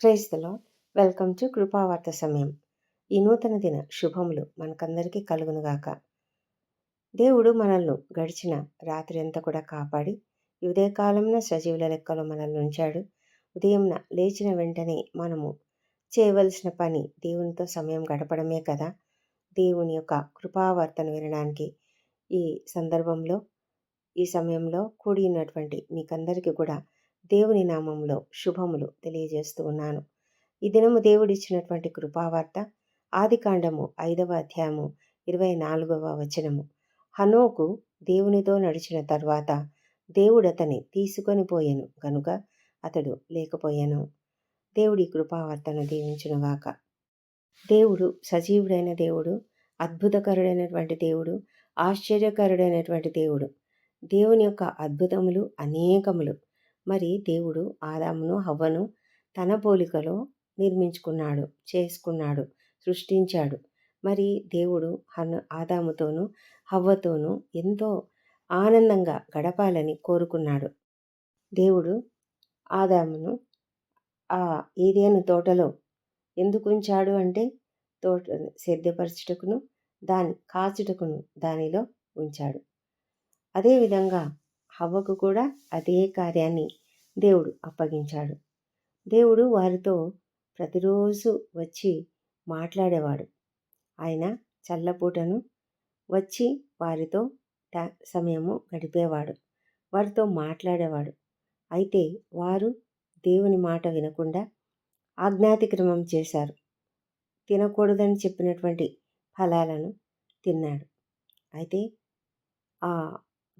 Praise the lord welcome to కృపావార్త సమయం. ఈ నూతన దిన శుభములు మనకందరికీ కలుగునుగాక. దేవుడు మనల్ని గడిచిన రాత్రి అంతా కూడా కాపాడి ఉదయకాలంన సజీవుల లెక్కలో మనల్ని ఉంచాడు. ఉదయంన లేచిన వెంటనే మనము చేయవలసిన పని దేవునితో సమయం గడపడమే కదా! దేవుని యొక్క కృపావార్తను వినడానికి ఈ సందర్భంలో, ఈ సమయంలో కూడినటువంటి మీకందరికీ కూడా దేవుని నామంలో శుభములు తెలియజేస్తూ ఉన్నాను. ఈ దినము దేవుడిచ్చినటువంటి కృపావార్త ఆదికాండము ఐదవ అధ్యాయము ఇరవై నాలుగవ వచనము. హనోకు దేవునితో నడిచిన తర్వాత దేవుడు అతని తీసుకొని పోయెను గనుక అతడు లేకపోయాను. దేవుడి కృపావార్తను దీవించునుగాక. దేవుడు సజీవుడైన దేవుడు అద్భుతకరుడైనటువంటి దేవుడు ఆశ్చర్యకరుడైనటువంటి దేవుడు. దేవుని యొక్క అద్భుతములు అనేకములు. మరి దేవుడు ఆదామును హవ్వను తన పోలికలో నిర్మించుకున్నాడు చేసుకున్నాడు సృష్టించాడు. మరి దేవుడు హను ఆదాముతోనూ హవ్వతోనూ ఎంతో ఆనందంగా గడపాలని కోరుకున్నాడు. దేవుడు ఆదామును ఆ ఏదేను తోటలో ఎందుకు ఉంచాడు అంటే తోట సేద్యపరచుటకును దాని కాచుటకును దానిలో ఉంచాడు. అదేవిధంగా హవ్వకు కూడా అదే కార్యాన్ని దేవుడు అప్పగించాడు. దేవుడు వారితో ప్రతిరోజు వచ్చి మాట్లాడేవాడు. ఆయన చల్లపూటను వచ్చి వారితో సమయము గడిపేవాడు. వారితో మాట్లాడేవాడు. అయితే వారు దేవుని మాట వినకుండా ఆజ్ఞాతిక్రమం చేశారు. తినకూడదని చెప్పినటువంటి ఫలాలను తిన్నాడు. అయితే ఆ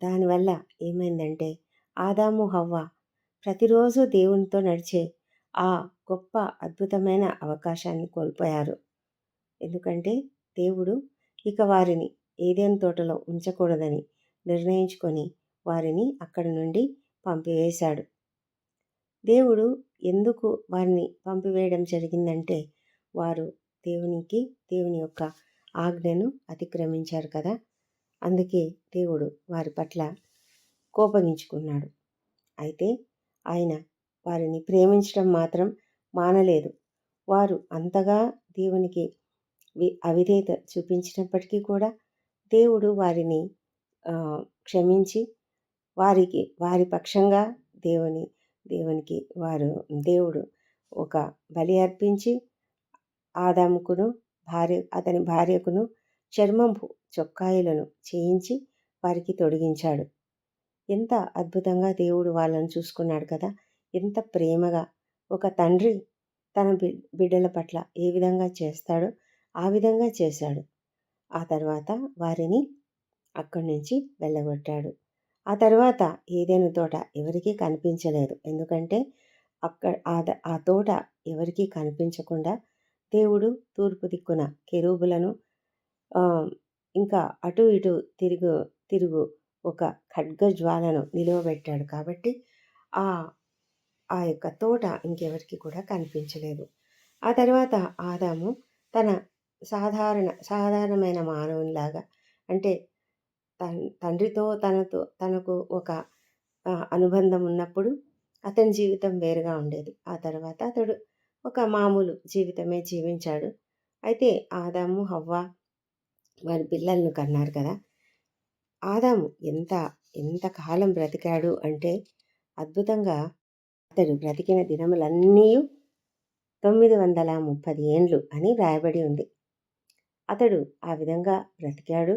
దానివల్ల ఏమైందంటే ఆదాము హవ్వ ప్రతిరోజు దేవునితో నడిచే ఆ గొప్ప అద్భుతమైన అవకాశాన్ని కోల్పోయారు. ఎందుకంటే దేవుడు ఇక వారిని ఏదైనా తోటలో ఉంచకూడదని నిర్ణయించుకొని వారిని అక్కడి నుండి పంపివేశాడు. దేవుడు ఎందుకు వారిని పంపివేయడం జరిగిందంటే వారు దేవునికి దేవుని యొక్క ఆజ్ఞను అతిక్రమించారు కదా. అందుకే దేవుడు వారి పట్ల కోపగించుకున్నాడు. అయితే ఆయన వారిని ప్రేమించడం మాత్రం మానలేదు. వారు అంతగా దేవునికి అవిధేత చూపించినప్పటికీ కూడా దేవుడు వారిని క్షమించి వారికి వారి పక్షంగా దేవుని దేవునికి వారు దేవుడు ఒక బలి అర్పించి ఆదాముకును భార్య అతని భార్యకును చర్మం చొక్కాయిలను చేయించి వారికి తొడిగించాడు. ఎంత అద్భుతంగా దేవుడు వాళ్ళని చూసుకున్నాడు కదా! ఎంత ప్రేమగా! ఒక తండ్రి తన బిడ్డల పట్ల ఏ విధంగా చేస్తాడో ఆ విధంగా చేశాడు. ఆ తర్వాత వారిని అక్కడి నుంచి వెళ్ళగొట్టాడు. ఆ తర్వాత ఏదైనా తోట ఎవరికీ కనిపించలేదు. ఎందుకంటే అక్కడ ఆ తోట ఎవరికీ కనిపించకుండా దేవుడు తూర్పు దిక్కున కెరూబులను ఇంకా అటు ఇటు తిరుగు తిరుగు ఒక ఖడ్గ జ్వాలను నిలువబెట్టాడు కాబట్టి ఆ ఆ యొక్క తోట ఇంకెవరికి కూడా కనిపించలేదు. ఆ తర్వాత ఆదాము తన సాధారణ సాధారణమైన మానవునిలాగా అంటే తండ్రితో తనతో తనకు ఒక అనుబంధం ఉన్నప్పుడు అతని జీవితం వేరుగా ఉండేది. ఆ తర్వాత అతడు ఒక మామూలు జీవితమే జీవించాడు. అయితే ఆదాము హవ్వ వారి పిల్లలను కన్నారు కదా! ఆదాము ఎంత ఎంత కాలం బ్రతికాడు అంటే అద్భుతంగా అతడు బ్రతికిన దినములన్నీ తొమ్మిది వందల ముప్పది ఏండ్లు అని వ్రాయబడి ఉంది. అతడు ఆ విధంగా బ్రతికాడు.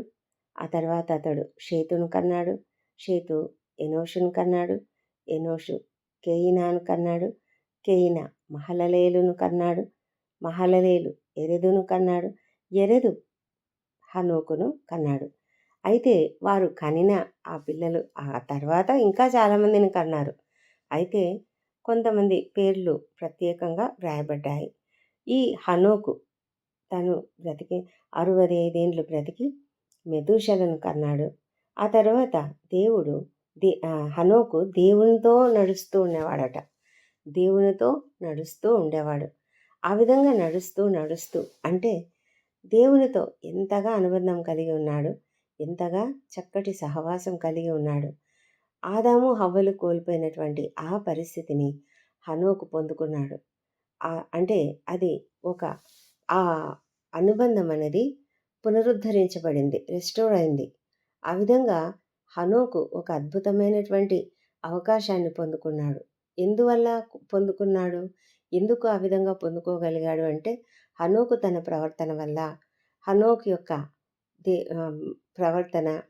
ఆ తర్వాత అతడు షేతును కన్నాడు. షేతు ఎనోషును కన్నాడు. ఎనోషు కేయినాను కన్నాడు. కేయిన మహలలేలును కన్నాడు. మహలలేలు ఎరెదును కన్నాడు. ఎరెదు హనోకును కన్నాడు. అయితే వారు కనిన ఆ పిల్లలు ఆ తర్వాత ఇంకా చాలామందిని కన్నారు. అయితే కొంతమంది పేర్లు ప్రత్యేకంగా వ్రాయబడ్డాయి. ఈ హనోకు తను బ్రతికి అరవై ఐదేండ్లు బ్రతికి మెదూషలను కన్నాడు. ఆ తర్వాత దేవుడు దే హనోకు దేవునితో నడుస్తూ ఉండేవాడట. దేవునితో నడుస్తూ ఉండేవాడు. ఆ విధంగా నడుస్తూ నడుస్తూ అంటే దేవునితో ఎంతగా అనుబంధం కలిగి ఉన్నాడు ఎంతగా చక్కటి సహవాసం కలిగి ఉన్నాడు ఆదాము హవ్వలు కోల్పోయినటువంటి ఆ పరిస్థితిని హనోకు పొందుకున్నాడు అంటే అది ఒక ఆ అనుబంధం అనేది పునరుద్ధరించబడింది. రెస్టోర్ అయింది. ఆ విధంగా హనోకు ఒక అద్భుతమైనటువంటి అవకాశాన్ని పొందుకున్నాడు. ఎందువల్ల పొందుకున్నాడు? ఎందుకు ఆ విధంగా పొందుకోగలిగాడు అంటే హనోకు తన ప్రవర్తన వల్ల హనోక్ యొక్క దే ప్రవర్తన,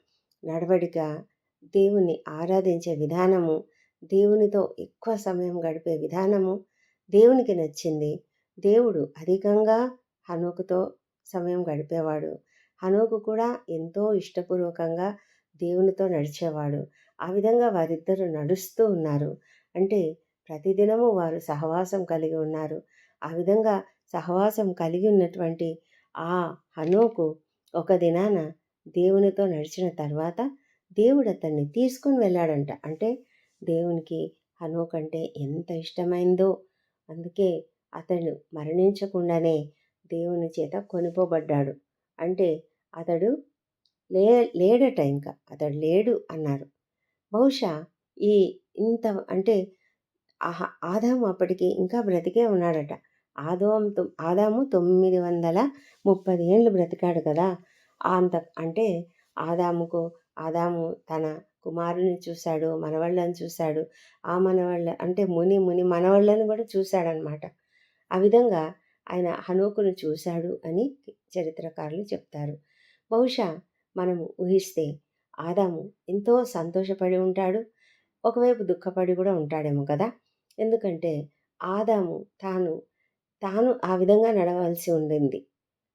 నడవడిక, దేవుని ఆరాధించే విధానము, దేవునితో ఎక్కువ సమయం గడిపే విధానము దేవునికి నచ్చింది. దేవుడు అధికంగా హనోకుతో సమయం గడిపేవాడు. హనోకు కూడా ఎంతో ఇష్టపూర్వకంగా దేవునితో నడిచేవాడు. ఆ విధంగా వారిద్దరూ నడుస్తూ ఉన్నారు. అంటే ప్రతిదినము వారు సహవాసం కలిగి ఉన్నారు. ఆ విధంగా సహవాసం కలిగి ఉన్నటువంటి ఆ హనోకు ఒక దినాన దేవునితో నడిచిన తర్వాత దేవుడు అతన్ని తీసుకొని వెళ్ళాడంట. అంటే దేవునికి హనోకు అంటే ఎంత ఇష్టమైందో అందుకే అతడు మరణించకుండానే దేవుని చేత కొనిపోబడ్డాడు. అంటే అతడు లే లేడట ఇంకా అతడు లేడు అన్నారు. బహుశా ఈ ఇంత అంటే ఆహ ఆదాము అప్పటికి ఇంకా బ్రతికే ఉన్నాడట. ఆదోం ఆదాము తొమ్మిది ఆదాము 930 ఏండ్లు బ్రతికాడు కదా! అంత అంటే ఆదాముకు ఆదాము తన కుమారుని చూశాడు, మనవాళ్ళని చూశాడు. ఆ మనవళ్ళ అంటే ముని, ముని మనవళ్ళని కూడా చూశాడనమాట. ఆ విధంగా ఆయన హనుకును చూశాడు అని చరిత్రకారులు చెప్తారు. బహుశా మనము ఊహిస్తే ఆదాము ఎంతో సంతోషపడి ఉంటాడు. ఒకవైపు దుఃఖపడి కూడా ఉంటాడేమో కదా! ఎందుకంటే ఆదాము తాను, తాను ఆ విధంగా నడవాల్సి ఉండింది.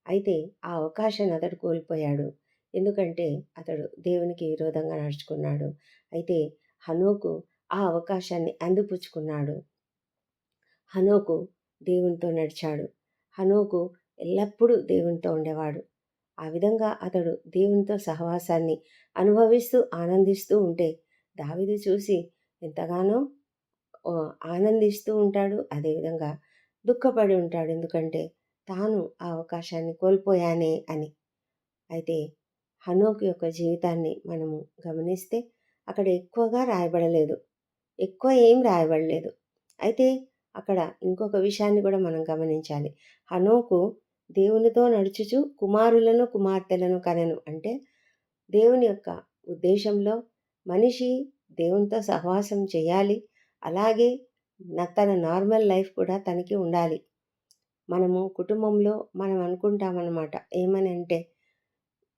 అయితే ఆ అవకాశాన్ని అతడు కోల్పోయాడు. ఎందుకంటే అతడు దేవునికి విరోధంగా నడుచుకున్నాడు. అయితే హనోకు ఆ అవకాశాన్ని అందిపుచ్చుకున్నాడు. హనోకు దేవునితో నడిచాడు. హనోకు ఎల్లప్పుడూ దేవునితో ఉండేవాడు. ఆ విధంగా అతడు దేవునితో సహవాసాన్ని అనుభవిస్తూ, ఆనందిస్తూ ఉంటే దావిది చూసి ఎంతగానో ఆనందిస్తూ ఉంటాడు. అదేవిధంగా దుఃఖపడి ఉంటాడు. ఎందుకంటే తాను ఆ అవకాశాన్ని కోల్పోయానే అని. అయితే హనోక్ యొక్క జీవితాన్ని మనము గమనిస్తే అక్కడ ఎక్కువగా రాయబడలేదు. ఎక్కువ ఏం రాయబడలేదు. అయితే అక్కడ ఇంకొక విషయాన్ని కూడా మనం గమనించాలి. హనోకు దేవునితో నడుచుచు కుమారులను, కుమార్తెలను కనెను. అంటే దేవుని యొక్క ఉద్దేశంలో మనిషి దేవునితో సహవాసం చేయాలి. అలాగే తన నార్మల్ లైఫ్ కూడా తనకి ఉండాలి. మనము కుటుంబంలో మనం అనుకుంటామన్నమాట ఏమని అంటే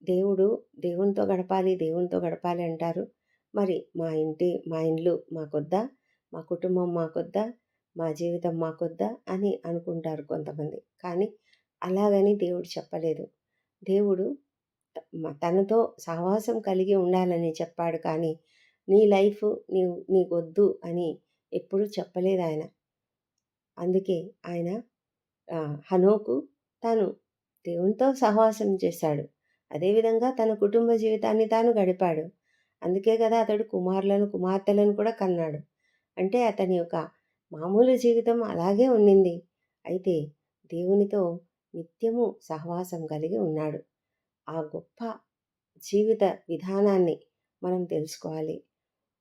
దేవుడు దేవునితో గడపాలి, దేవునితో గడపాలి అంటారు. మరి మా ఇంటి మా ఇండ్లు మాకొద్దా? మా కుటుంబం మాకొద్దా? మా జీవితం మాకొద్దా? అని అనుకుంటారు కొంతమంది. కానీ అలాగని దేవుడు చెప్పలేదు. దేవుడు తనతో సహవాసం కలిగి ఉండాలని చెప్పాడు కానీ, నీ లైఫ్ నీవు నీకొద్దు అని ఎప్పుడూ చెప్పలేదు ఆయన అందుకే ఆయన హనోకు తాను దేవునితో సహవాసం చేశాడు. అదేవిధంగా తన కుటుంబ జీవితాన్ని తాను గడిపాడు. అందుకే కదా అతడు కుమారులను, కుమార్తెలను కూడా కన్నాడు. అంటే అతని యొక్క మామూలు జీవితం అలాగే ఉండింది. అయితే దేవునితో నిత్యము సహవాసం కలిగి ఉన్నాడు. ఆ గొప్ప జీవిత విధానాన్ని మనం తెలుసుకోవాలి.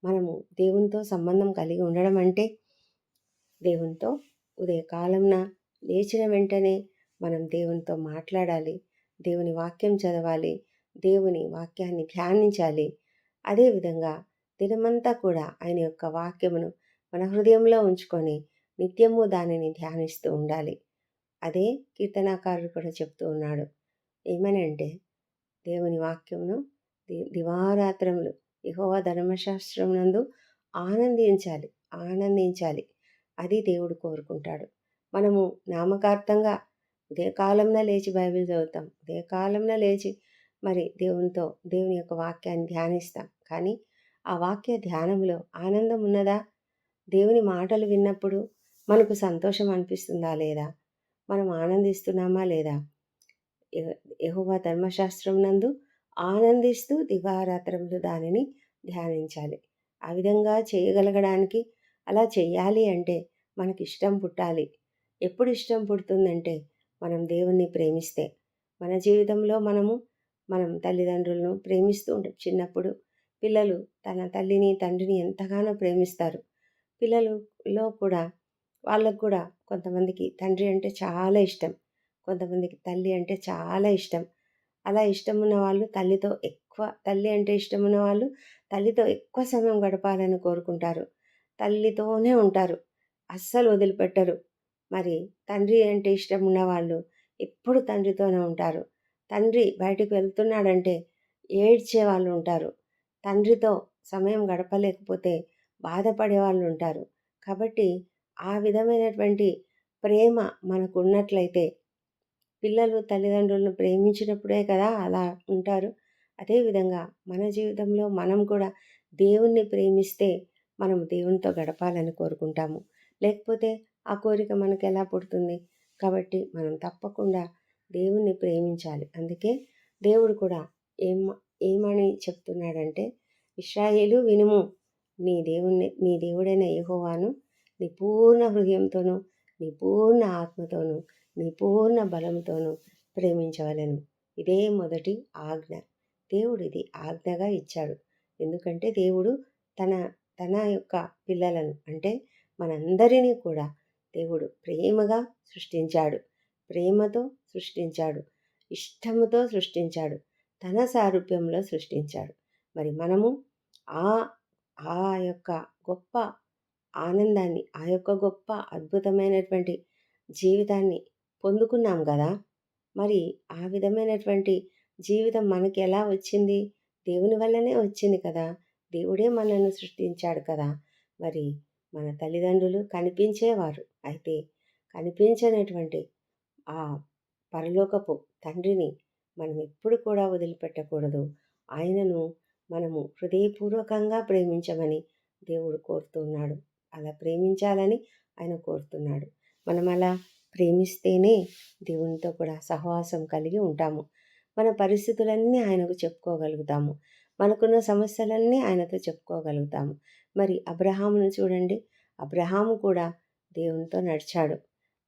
మనము దేవునితో సంబంధం కలిగి ఉండడం అంటే దేవునితో ఉదయకాలంన లేచిన వెంటనే మనం దేవునితో మాట్లాడాలి. దేవుని వాక్యం చదవాలి. దేవుని వాక్యాన్ని ధ్యానించాలి. అదేవిధంగా దినమంతా కూడా ఆయన యొక్క వాక్యమును మన హృదయంలో ఉంచుకొని నిత్యము దానిని ధ్యానిస్తూ ఉండాలి. అదే కీర్తనాకారుడు కూడా చెప్తూ ఉన్నాడు. ఏమనంటే దేవుని వాక్యమును దివారాత్రములు యెహోవా ధర్మశాస్త్రమునందు ఆనందించాలి. ఆనందించాలి. అది దేవుడు కోరుకుంటాడు. మనము నామకార్థంగా ఉదయకాలంన లేచి బైబిల్ చదువుతాం. ఉదయకాలంన లేచి మరి దేవునితో దేవుని యొక్క వాక్యాన్ని ధ్యానిస్తాం. కానీ ఆ వాక్య ధ్యానంలో ఆనందం ఉన్నదా? దేవుని మాటలు విన్నప్పుడు మనకు సంతోషం అనిపిస్తుందా లేదా? మనం ఆనందిస్తున్నామా లేదా? యెహ ధర్మశాస్త్రం నందు ఆనందిస్తూ దివారాత్రములు దానిని ధ్యానించాలి. ఆ విధంగా చేయగలగడానికి అలా చేయాలి అంటే మనకి ఇష్టం పుట్టాలి. ఎప్పుడు ఇష్టం పుడుతుందంటే మనం దేవుణ్ణి ప్రేమిస్తే. మన జీవితంలో మనము మనం తల్లిదండ్రులను ప్రేమిస్తూ ఉంటాం. చిన్నప్పుడు పిల్లలు తన తల్లిని, తండ్రిని ఎంతగానో ప్రేమిస్తారు. పిల్లలులో కూడా వాళ్ళకు కూడా కొంతమందికి తండ్రి అంటే చాలా ఇష్టం కొంతమందికి తల్లి అంటే చాలా ఇష్టం అలా ఇష్టం ఉన్న వాళ్ళు తల్లితో ఎక్కువ తల్లి అంటే ఇష్టం ఉన్న వాళ్ళు తల్లితో ఎక్కువ సమయం గడపాలని కోరుకుంటారు. తల్లితోనే ఉంటారు. అస్సలు వదిలిపెట్టరు. మరి తండ్రి అంటే ఇష్టం ఉన్నవాళ్ళు ఎప్పుడు తండ్రితోనే ఉంటారు. తండ్రి బయటకు వెళ్తున్నాడంటే ఏడ్చే వాళ్ళు ఉంటారు. తండ్రితో సమయం గడపలేకపోతే బాధపడే వాళ్ళు ఉంటారు. కాబట్టి ఆ విధమైనటువంటి ప్రేమ మనకు ఉన్నట్లయితే పిల్లలు తల్లిదండ్రులను ప్రేమించినప్పుడే కదా అలా ఉంటారు. అదేవిధంగా మన జీవితంలో మనం కూడా దేవుణ్ణి ప్రేమిస్తే మనం దేవునితో గడపాలని కోరుకుంటాము. లేకపోతే ఆ కోరిక మనకు ఎలా పుడుతుంది? కాబట్టి మనం తప్పకుండా దేవుణ్ణి ప్రేమించాలి. అందుకే దేవుడు కూడా ఏం ఏమని చెప్తున్నాడంటే ఇస్రాయేలు వినుము నీ దేవుణ్ణి నీ దేవుడైన యహోవాను నీ పూర్ణ హృదయంతోనూ నీ పూర్ణ ఆత్మతోనూ నీ పూర్ణ బలంతోనూ ప్రేమించవలను. ఇదే మొదటి ఆజ్ఞ. దేవుడు ఇది ఆజ్ఞగా ఇచ్చాడు. ఎందుకంటే దేవుడు తన తన యొక్క పిల్లలను అంటే మనందరినీ కూడా దేవుడు ప్రేమగా సృష్టించాడు. ప్రేమతో సృష్టించాడు. ఇష్టముతో సృష్టించాడు. తన సారూప్యంలో సృష్టించాడు. మరి మనము ఆ ఆ యొక్క గొప్ప ఆనందాన్ని ఆ యొక్క గొప్ప అద్భుతమైనటువంటి జీవితాన్ని పొందుకున్నాం కదా! మరి ఆ విధమైనటువంటి జీవితం మనకి ఎలా వచ్చింది? దేవుని వల్లనే వచ్చింది కదా! దేవుడే మనల్ని సృష్టించాడు కదా! మరి మన తల్లిదండ్రులు కనిపించేవారు. అయితే కనిపించనటువంటి ఆ పరలోకపు తండ్రిని మనం ఎప్పుడు కూడా వదిలిపెట్టకూడదు. ఆయనను మనము హృదయపూర్వకంగా ప్రేమించమని దేవుడు కోరుతున్నాడు. అలా ప్రేమించాలని ఆయన కోరుతున్నాడు. మనం అలా ప్రేమిస్తేనే దేవునితో కూడా సహవాసం కలిగి ఉంటాము. మన పరిస్థితులన్నీ ఆయనకు చెప్పుకోగలుగుతాము. మనకున్న సమస్యలన్నీ ఆయనతో చెప్పుకోగలుగుతాము. మరి అబ్రహామును చూడండి. అబ్రహాము కూడా దేవునితో నడిచాడు.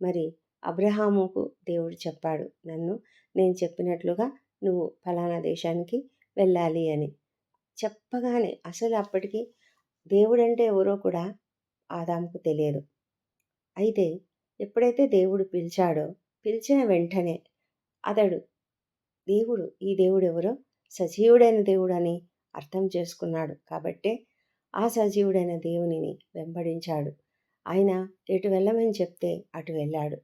మరి అబ్రహాముకు దేవుడు చెప్పాడు నన్ను నేను చెప్పినట్లుగా నువ్వు ఫలానా దేశానికి వెళ్ళాలి అని. చెప్పగానే అసలు అప్పటికి దేవుడంటే ఎవరో కూడా ఆదాముకు తెలియదు. అయితే ఎప్పుడైతే దేవుడు పిలిచాడో పిలిచిన వెంటనే అతడు దేవుడు ఈ దేవుడు ఎవరో సజీవుడైన దేవుడు అని అర్థం చేసుకున్నాడు కాబట్టే ఆ సజీవుడైన దేవునిని వెంబడించాడు. ఆయన ఎటు వెళ్ళమని చెప్తే అటు వెళ్ళాడు.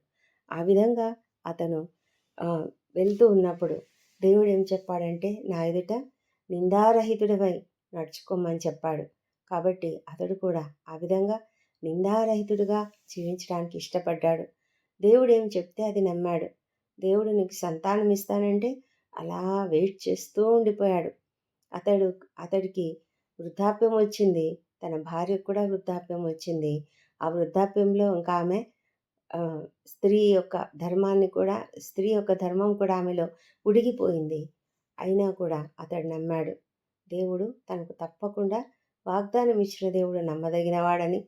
ఆ విధంగా అతను వెళ్తూ ఉన్నప్పుడు దేవుడు ఏం చెప్పాడంటే నా ఎదుట నిందారహితుడివై నడుచుకోమని చెప్పాడు. కాబట్టి అతడు కూడా ఆ విధంగా నిందారహితుడుగా జీవించడానికి ఇష్టపడ్డాడు. దేవుడు ఏం చెప్తే అది నమ్మాడు. దేవుడు నీకు సంతానం ఇస్తానంటే అలా వెయిట్ చేస్తూ ఉండిపోయాడు. అతడు అతడికి వృద్ధాప్యం వచ్చింది. తన భార్యకు కూడా వృద్ధాప్యం వచ్చింది. ఆ వృద్ధాప్యంలో ఇంకా ఆమె స్త్రీ యొక్క ధర్మాన్ని కూడా స్త్రీ యొక్క ధర్మం కూడా ఆమెలో ఉడిగిపోయింది. అయినా కూడా అతడు నమ్మాడు. దేవుడు తనకు తప్పకుండా వాగ్దానం ఇచ్చిన దేవుడు నమ్మదగినవాడని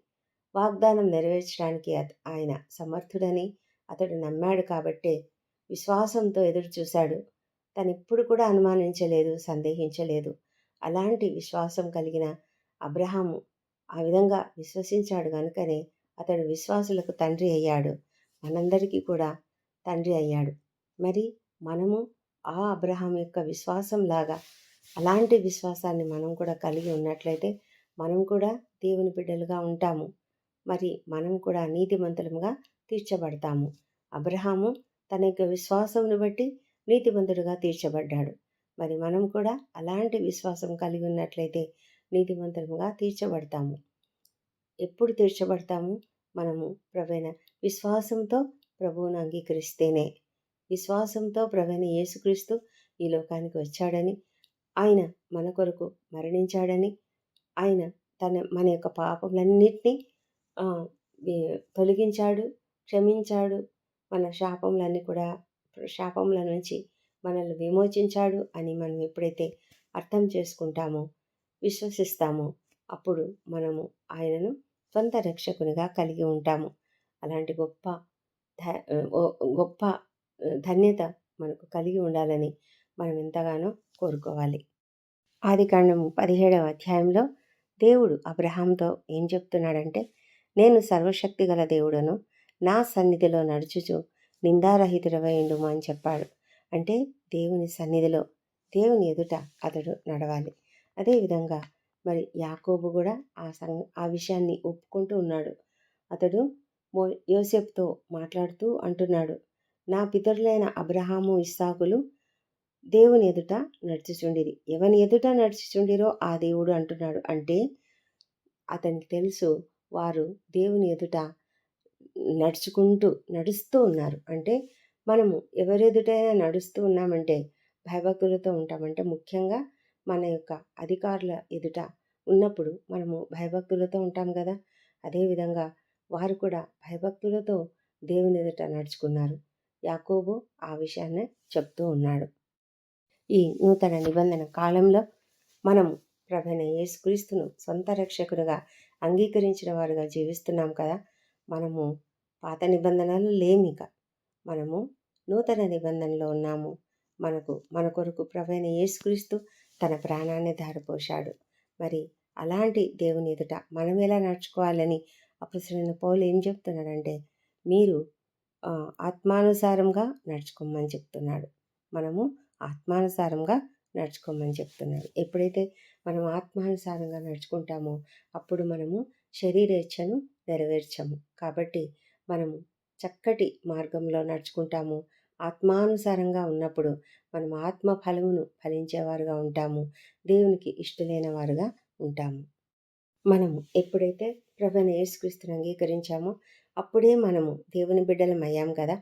వాగ్దానం నెరవేర్చడానికి ఆయన సమర్థుడని అతడు నమ్మాడు కాబట్టే విశ్వాసంతో ఎదురు చూశాడు. తను ఇప్పుడు కూడా అనుమానించలేదు సందేహించలేదు. అలాంటి విశ్వాసం కలిగిన అబ్రహాము ఆ విధంగా విశ్వసించాడు కనుకనే అతడు విశ్వాసులకు తండ్రి అయ్యాడు. మనందరికీ కూడా తండ్రి అయ్యాడు. మరి మనము ఆ అబ్రహాం యొక్క విశ్వాసం లాగా అలాంటి విశ్వాసాన్ని మనం కూడా కలిగి ఉన్నట్లయితే మనం కూడా దేవుని బిడ్డలుగా ఉంటాము. మరి మనం కూడా నీతిమంతులముగా తీర్చబడతాము. అబ్రహాము తన యొక్క విశ్వాసమును బట్టి నీతిమంతుడుగా తీర్చబడ్డాడు. మరి మనం కూడా అలాంటి విశ్వాసం కలిగి ఉన్నట్లయితే నీతిమంతులముగా తీర్చబడతాము. ఎప్పుడు తీర్చబడతాము? మనము ప్రవీణ విశ్వాసంతో ప్రభువును అంగీకరిస్తేనే. విశ్వాసంతో ప్రవీణ యేసుక్రీస్తు ఈ లోకానికి వచ్చాడని ఆయన మన కొరకు మరణించాడని ఆయన తన మన యొక్క పాపములన్నింటినీ తొలగించాడు క్షమించాడు. మన శాపములన్నీ కూడా శాపముల నుంచి మనల్ని విమోచించాడు అని మనం ఎప్పుడైతే అర్థం చేసుకుంటామో విశ్వసిస్తామో అప్పుడు మనము ఆయనను సొంత రక్షకునిగా కలిగి ఉంటాము. అలాంటి గొప్ప గొప్ప ధన్యత మనకు కలిగి ఉండాలని మనం ఎంతగానో కోరుకోవాలి. ఆది కాండం పదిహేడవ అధ్యాయంలో దేవుడు అబ్రహాంతో ఏం చెప్తున్నాడంటే నేను సర్వశక్తి గల దేవుడను నా సన్నిధిలో నడుచుచు నిందారహితుడవై ఉండుము అని చెప్పాడు. అంటే దేవుని సన్నిధిలో దేవుని ఎదుట అతడు నడవాలి. అదేవిధంగా మరి యాకోబు కూడా ఆ సం ఆ విషయాన్ని ఒప్పుకుంటూ ఉన్నాడు. అతడు మో యోసెఫ్తో మాట్లాడుతూ అంటున్నాడు నా పితరులైన అబ్రహాము ఇస్సాకులు దేవుని ఎదుట నడుచుచుండిరి. ఎవని ఎదుట నడుచుచుండిరో ఆ దేవుడు అంటున్నాడు. అంటే అతనికి తెలుసు వారు దేవుని ఎదుట నడుచుకుంటూ నడుస్తూ ఉన్నారు. అంటే మనము ఎవరెదుటైనా నడుస్తూ ఉన్నామంటే భయభక్తులతో ఉంటామంటే ముఖ్యంగా మన యొక్క అధికారుల ఎదుట ఉన్నప్పుడు మనము భయభక్తులతో ఉంటాం కదా. అదేవిధంగా వారు కూడా భయభక్తులతో దేవుని ఎదుట నడుచుకున్నారు. యాకోబు ఆ విషయాన్ని చెప్తూ ఉన్నాడు. ఈ నూతన నిబంధన కాలంలో మనం ప్రభైన యేసుక్రీస్తును సొంత రక్షకుడుగా అంగీకరించిన వారుగా జీవిస్తున్నాం కదా! మనము పాత నిబంధనలు లేమిక. మనము నూతన నిబంధనలో ఉన్నాము. మనకు మన కొరకు ప్రవైన యేసుక్రీస్తు తన ప్రాణాన్ని ధారపోశాడు. మరి అలాంటి దేవుని ఎదుట మనం ఎలా నడుచుకోవాలని అపసరైన పౌలు ఏం చెప్తున్నాడంటే మీరు ఆత్మానుసారంగా నడుచుకోమని చెప్తున్నాడు. మనము ఆత్మానుసారంగా నడుచుకోమని చెప్తున్నారు. ఎప్పుడైతే మనం ఆత్మానుసారంగా నడుచుకుంటామో అప్పుడు మనము శరీరేచ్ఛను నెరవేర్చము. కాబట్టి మనము చక్కటి మార్గంలో నడుచుకుంటాము. ఆత్మానుసారంగా ఉన్నప్పుడు మనం ఆత్మ ఫలమును ఫలించేవారుగా ఉంటాము. దేవునికి ఇష్టలైన వారుగా ఉంటాము. మనము ఎప్పుడైతే ప్రభుని యేసుక్రీస్తుని అంగీకరించామో అప్పుడే మనము దేవుని బిడ్డలం అయ్యాం కదా.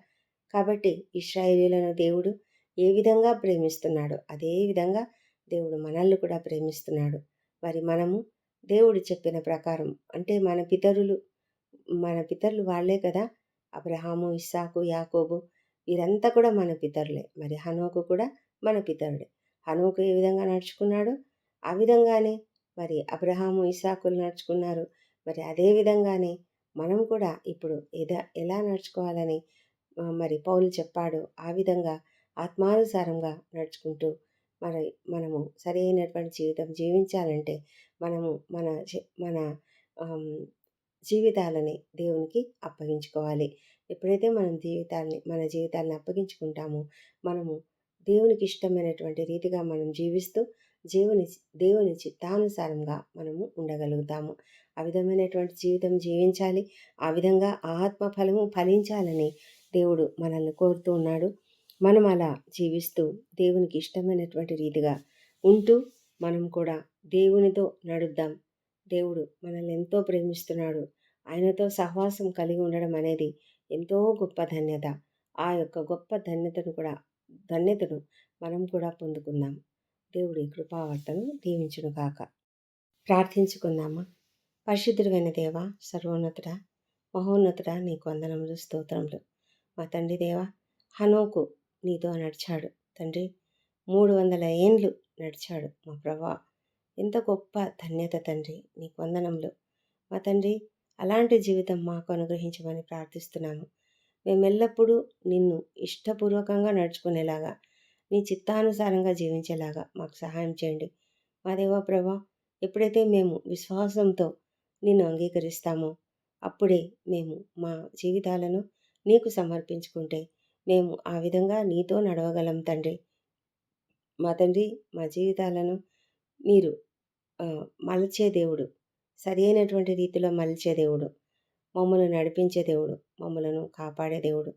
కాబట్టి ఇస్రాయేలీలను దేవుడు ఏ విధంగా ప్రేమిస్తున్నాడో అదే విధంగా దేవుడు మనల్ని కూడా ప్రేమిస్తున్నాడు. మరి మనము దేవుడు చెప్పిన ప్రకారం అంటే మన పితరులు మన పితరులు వాళ్ళే కదా అబ్రహాము ఇస్సాకు యాకోబు వీరంతా కూడా మన పితరులే. మరి హనోకు కూడా మన పితరుడే. హనోకు ఏ విధంగా నడుచుకున్నాడు ఆ విధంగానే మరి అబ్రహాము ఇసాకులు నడుచుకున్నారు. మరి అదే విధంగానే మనం కూడా ఇప్పుడు ఎదా ఎలా నడుచుకోవాలని మరి పౌలు చెప్పాడో ఆ విధంగా ఆత్మానుసారంగా నడుచుకుంటూ మరి మనము సరైనటువంటి జీవితం జీవించాలంటే మనము మన మన జీవితాలని దేవునికి అప్పగించుకోవాలి. ఎప్పుడైతే మనం జీవితాన్ని మన జీవితాన్ని అప్పగించుకుంటామో మనము దేవునికి ఇష్టమైనటువంటి రీతిగా మనం జీవిస్తూ జీవుని దేవుని చిత్తానుసారంగా మనము ఉండగలుగుతాము. ఆ విధమైనటువంటి జీవితం జీవించాలి. ఆ విధంగా ఆత్మ ఫలము ఫలించాలని దేవుడు మనల్ని కోరుతూ ఉన్నాడు. మనం అలా జీవిస్తూ దేవునికి ఇష్టమైనటువంటి రీతిగా ఉంటూ మనం కూడా దేవునితో నడుద్దాం. దేవుడు మనల్ని ఎంతో ప్రేమిస్తున్నాడు. ఆయనతో సహవాసం కలిగి ఉండడం అనేది ఎంతో గొప్ప ధన్యత. ఆ యొక్క గొప్ప ధన్యతను కూడా ధన్యతను మనం కూడా పొందుకుందాం. దేవుడి కృపావర్తను దీవించును కాక ప్రార్థించుకుందామా? పరిశుద్ధుడైన దేవ సర్వోన్నతుడ మహోన్నతుడ నీకు వందనములు స్తోత్రములు. మా తండ్రి దేవ హనోకు నీతో నడిచాడు. తండ్రి మూడు వందల ఏండ్లు నడిచాడు మా ప్రభా. ఎంత గొప్ప ధన్యత తండ్రి నీకు వందనములు. మా తండ్రి అలాంటి జీవితం మాకు అనుగ్రహించమని ప్రార్థిస్తున్నాము. మేము ఎల్లప్పుడూ నిన్ను ఇష్టపూర్వకంగా నడుచుకునేలాగా నీ చిత్తానుసారంగా జీవించేలాగా మాకు సహాయం చేయండి. మా దేవా ప్రభా ఎప్పుడైతే మేము విశ్వాసంతో నిన్ను అంగీకరిస్తామో అప్పుడే మేము మా జీవితాలను నీకు సమర్పించుకుంటే మేము ఆ విధంగా నీతో నడవగలం తండ్రి. మా తండ్రి మా జీవితాలను మీరు మలచే దేవుడు. సరైనటువంటి రీతిలో మలిచే దేవుడు. మమ్మల్ని నడిపించే దేవుడు. మమ్మలను కాపాడే దేవుడు.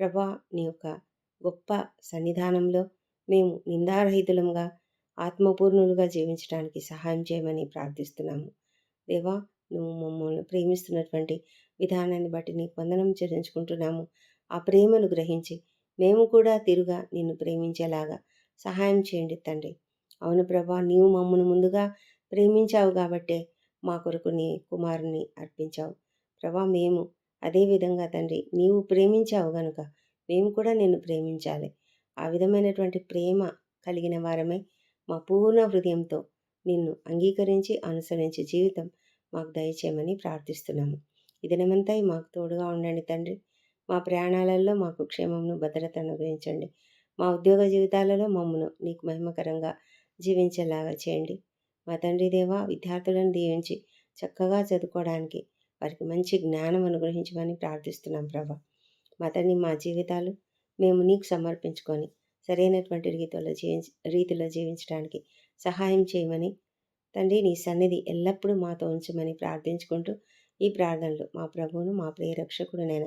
ప్రభా నీ యొక్క గొప్ప సన్నిధానంలో మేము నిందారహితులంగా ఆత్మపూర్ణులుగా జీవించడానికి సహాయం చేయమని ప్రార్థిస్తున్నాము. దేవా నువ్వు మమ్మల్ని ప్రేమిస్తున్నటువంటి విధానాన్ని బట్టి నీకు వందనం చెల్లించుకుంటున్నాము. ఆ ప్రేమను గ్రహించి మేము కూడా తిరుగా నిన్ను ప్రేమించేలాగా సహాయం చేయండి తండ్రి. అవును ప్రభా నీవు మమ్మను ముందుగా ప్రేమించావు కాబట్టే మా కొరకు నీ కుమారుని అర్పించావు. ప్రభా మేము అదేవిధంగా తండ్రి నీవు ప్రేమించావు గనుక మేము కూడా నిన్ను ప్రేమించాలి. ఆ విధమైనటువంటి ప్రేమ కలిగిన వారమే మా పూర్ణ హృదయంతో నిన్ను అంగీకరించి అనుసరించి జీవితం మాకు దయచేయమని ప్రార్థిస్తున్నాము. ఈ దినమంతా మాకు తోడుగా ఉండండి తండ్రి. మా ప్రయాణాలలో మాకు క్షేమమును భద్రతను అనుగ్రహించండి మా ఉద్యోగ జీవితాలలో మమ్మను నీకు మహిమకరంగా జీవించేలాగా చేయండి. మా తండ్రి దేవా విద్యార్థులను దీవించి చక్కగా చదువుకోవడానికి వారికి మంచి జ్ఞానం అనుగ్రహించమని ప్రార్థిస్తున్నాం ప్రభా. మా తండ్రి మా జీవితాలు మేము నీకు సమర్పించుకొని సరైనటువంటి రీతిలో జీవించ రీతిలో జీవించడానికి సహాయం చేయమని తండ్రి నీ సన్నిధి ఎల్లప్పుడూ మాతో ఉంచమని ప్రార్థించుకుంటూ ఈ ప్రార్థనలు మా ప్రభువును మా ప్రియ రక్షకుడునైన